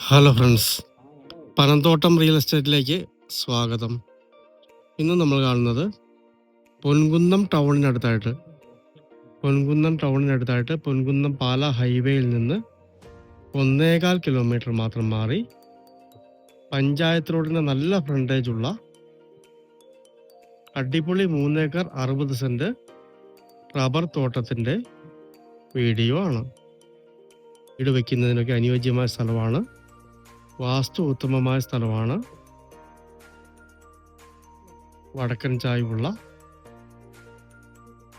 Hello friends Panamthottam real എസ്റ്റേറ്റിലേക്ക് സ്വാഗതം. ഇന്ന് നമ്മൾ കാണുന്നത് പൊൻകുന്നം ടൗണിനടുത്തായിട്ട് പൊൻകുന്നം ടൗണിനടുത്തായിട്ട് പൊൻകുന്നം പാല ഹൈവേയിൽ നിന്ന് ഒന്നേകാൽ കിലോമീറ്റർ മാത്രം മാറി പഞ്ചായത്ത് റോഡിന് നല്ല ഫ്രണ്ടേജ് ഉള്ള അടിപൊളി മൂന്നേക്കർ അറുപത് സെന്റ് റബ്ബർ തോട്ടത്തിന്റെ വീഡിയോ ആണ്. വീട് വയ്ക്കുന്നതിനൊക്കെ അനുയോജ്യമായ സ്ഥലമാണ്. വാസ്തു ഉത്തമമായ സ്ഥലമാണ് വടക്കൻ ചായ്വുള്ള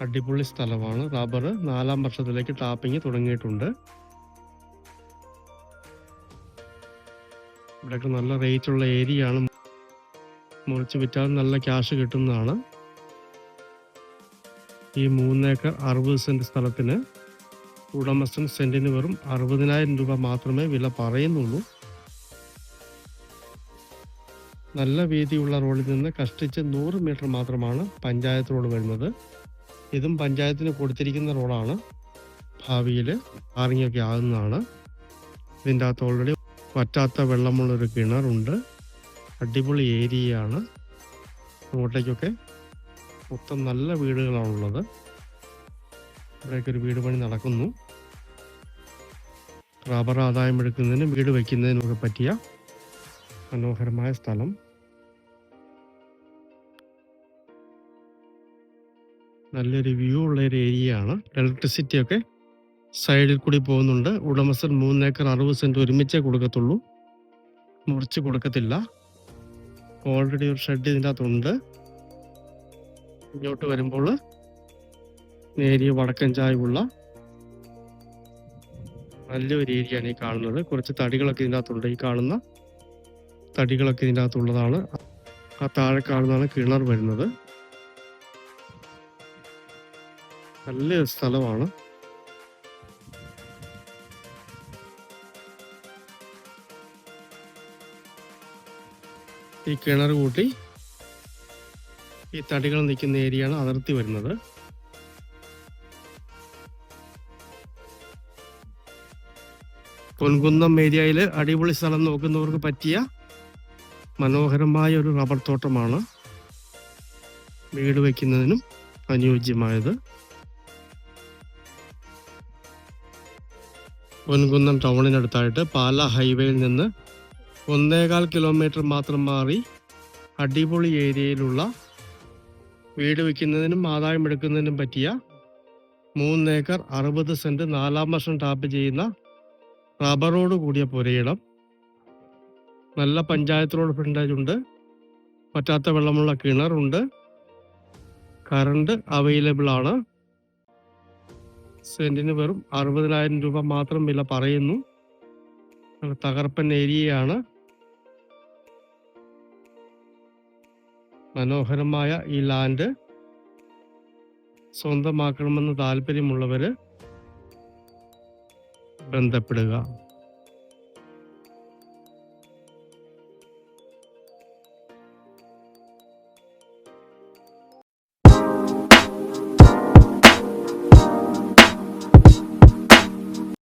അടിപൊളി സ്ഥലമാണ്. റബ്ബർ നാലാം വർഷത്തിലേക്ക് ടാപ്പിംഗ് തുടങ്ങിയിട്ടുണ്ട്. ഇവിടെയൊക്കെ നല്ല റേറ്റ് ഉള്ള ഏരിയ ആണ്. മുറിച്ച് വിറ്റാൽ നല്ല ക്യാഷ് കിട്ടുന്നതാണ്. ഈ മൂന്നേക്കർ അറുപത് സെന്റ് സ്ഥലത്തിന് ഉടമസ്ഥൻ സെന്റിന് വെറും അറുപതിനായിരം രൂപ മാത്രമേ വില പറയുന്നുള്ളൂ. നല്ല വീതിയുള്ള റോഡിൽ നിന്ന് കഷ്ടിച്ച് നൂറ് മീറ്റർ മാത്രമാണ് പഞ്ചായത്ത് റോഡ് വരുന്നത്. ഇതും പഞ്ചായത്തിന് കൊടുത്തിരിക്കുന്ന റോഡാണ്. ഭാവിയിൽ ആറിങ്ങൊക്കെ ആകുന്നതാണ്. ഇതിന്റെ അകത്ത് ഓൾറെഡി വറ്റാത്ത വെള്ളമുള്ളൊരു കിണറുണ്ട്. അടിപൊളി ഏരിയയാണ്. റോഡിലേക്കൊക്കെ മൊത്തം നല്ല വീടുകളാണുള്ളത്. ഇവിടെയൊക്കെ ഒരു വീട് പണി നടക്കുന്നു. റബ്ബർ ആദായം എടുക്കുന്നതിനും വീട് വയ്ക്കുന്നതിനും ഒക്കെ പറ്റിയ മനോഹരമായ സ്ഥലം നല്ലൊരു വ്യൂ ഉള്ള ഒരു ഏരിയ ആണ്. ഇലക്ട്രിസിറ്റി ഒക്കെ സൈഡിൽ കൂടി പോകുന്നുണ്ട്. ഉടമസ്ഥൻ മൂന്നേക്കർ അറുപത് സെന്റ് ഒരുമിച്ചേ കൊടുക്കത്തുള്ളൂ. മുറിച്ച് കൊടുക്കത്തില്ല. ഓൾറെഡി ഒരു ഷെഡ് ഇതിന്റെ അകത്തുണ്ട്. ഇങ്ങോട്ട് വരുമ്പോൾ നേരിയ വടക്കൻ ചായവുള്ള നല്ലൊരു ഏരിയയാണ് ഈ കാണുന്നത്. കുറച്ച് തടികളൊക്കെ ഇതിന്റെ അകത്തുണ്ട്. ഈ കാണുന്ന തടികളൊക്കെ ഇതിന്റെ അകത്തുള്ളതാണ് ആ താഴെ കാണുന്നതാണ് കിണർ വരുന്നത്. നല്ല സ്ഥലമാണ്. ഈ കിണർ കൂട്ടി ഈ തടികൾ നിൽക്കുന്ന ഏരിയയാണ് അതിർത്തി വരുന്നത്. പൊൻകുന്നം ഏരിയയിൽ അടിപൊളി സ്ഥലം നോക്കുന്നവർക്ക് പറ്റിയ മനോഹരമായ ഒരു റബ്ബർ തോട്ടമാണ് വീട് വയ്ക്കുന്നതിനും അനുയോജ്യമായത്. പൊൻകുന്നം ടൗണിനടുത്തായിട്ട് പാല ഹൈവേയിൽ നിന്ന് ഒന്നേകാൽ കിലോമീറ്റർ മാത്രം മാറി അടിപൊളി ഏരിയയിലുള്ള വീട് വയ്ക്കുന്നതിനും ആദായം എടുക്കുന്നതിനും പറ്റിയ മൂന്നേക്കർ അറുപത് സെന്റ് നാലാം വർഷം ടാപ്പ് ചെയ്യുന്ന റബ്ബറോട് കൂടിയ പുരയിടം. നല്ല പഞ്ചായത്ത് റോഡ് ഫ്രണ്ടേജ് ഉണ്ട്. പറ്റാത്ത വെള്ളമുള്ള കിണറുണ്ട് കറണ്ട് അവൈലബിൾ ആണ്. സെന്റിന് വെറും അറുപതിനായിരം രൂപ മാത്രം വില പറയുന്നു. തകർപ്പൻ ഏരിയയാണ്. മനോഹരമായ ഈ ലാൻഡ് സ്വന്തമാക്കണമെന്ന് താല്പര്യമുള്ളവര് ബന്ധപ്പെടുക.